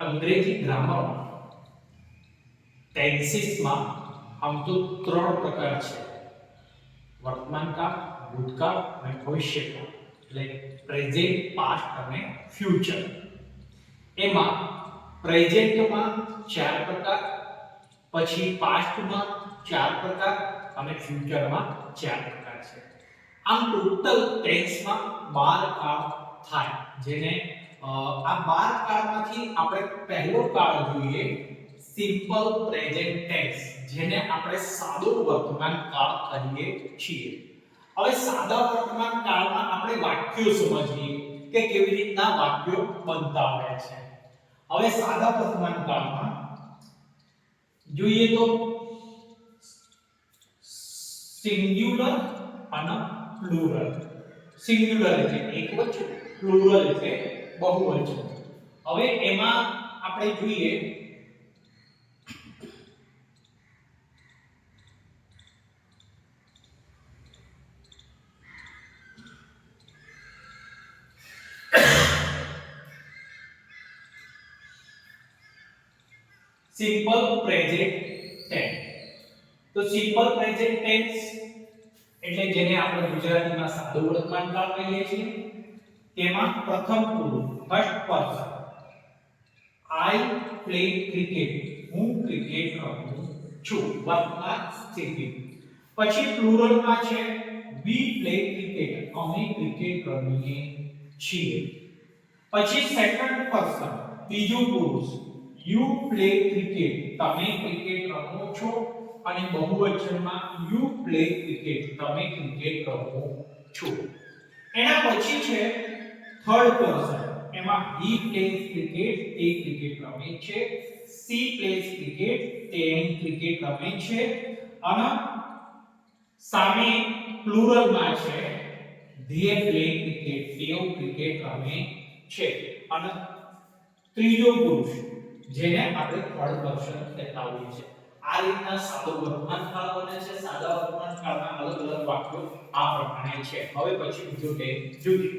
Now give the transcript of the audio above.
અંગ્રેજી ગ્રામરમાં ટેન્સિસમાં આમ તો ત્રણ પ્રકાર છે. વર્તમાન કાળ, ભૂતકાળ અને ભવિષ્યકાળ. એટલે પ્રેઝેન્ટ પાસ્ટ અને ફ્યુચર એમાં પ્રેઝેન્ટમાં ચાર પ્રકાર, પછી પાસ્ટમાં ચાર પ્રકાર અને ફ્યુચરમાં ચાર પ્રકાર છે. આમ ટોટલ ટેન્સમાં બાર કાળ થાય, જેને આ 12 કાળમાંથી આપણે પહેલો કાળ જોઈએ સિમ્પલ પ્રેઝન્ટ ટેન્સ જેને આપણે સાદો વર્તમાન કાળ કહીએ છીએ. હવે સાદા વર્તમાન કાળમાં આપણે વાક્યો સમજીએ કે કેવી રીતના વાક્યો બનતા હોય છે. હવે સાદા વર્તમાન કાળમાં જોઈએ તો સિંગ્યુલર અને પ્લુરલ સિંગ્યુલર એટલે એકવચન પ્લુરલ એટલે બહુવચન હવે એમાં આપણે જોઈએ સિમ્પલ પ્રેઝન્ટ ટેન્સ તો સિમ્પલ પ્રેઝન્ટ ટેન્સ એટલે જેને આપણે ગુજરાતીમાં સાદો વર્તમાન કાળ કહીએ છીએ. તેમાં પ્રથમ પુરુષ first person I play cricket હું ક્રિકેટ રમું છું. વર્તમાન સ્થિતિ. પછી પ્લુરલમાં છે વી પ્લે ક્રિકેટ અમે ક્રિકેટ રમીએ છીએ. પછી સેકન્ડ પર્સન બીજો પુરુષ. યુ પ્લે ક્રિકેટ તમે ક્રિકેટ રમો છો. અને બહુવચનમાં યુ પ્લે ક્રિકેટ તમે ક્રિકેટ રમો છો. એના પછી છે થર્ડ પર્સન એમાં હી પ્લેસ ક્રિકેટ તે ક્રિકેટ રમે છે. સી પ્લેસ ક્રિકેટ તે ક્રિકેટ રમે છે. અને સામે પ્લુરલમાં છે ધે પ્લે ક્રિકેટ તેઓ ક્રિકેટ રમે છે. અને ત્રીજો પુરુષ, જેને આપણે થર્ડ પર્સન કહેતા હોઈએ છીએ. આ રીતના સાદો વર્તમાન કાળ બને છે. સાદા વર્તમાન કાળના અલગ અલગ વાક્યો આ પ્રમાણે છે. હવે પછી બીજો ટેન્સ જોઈએ.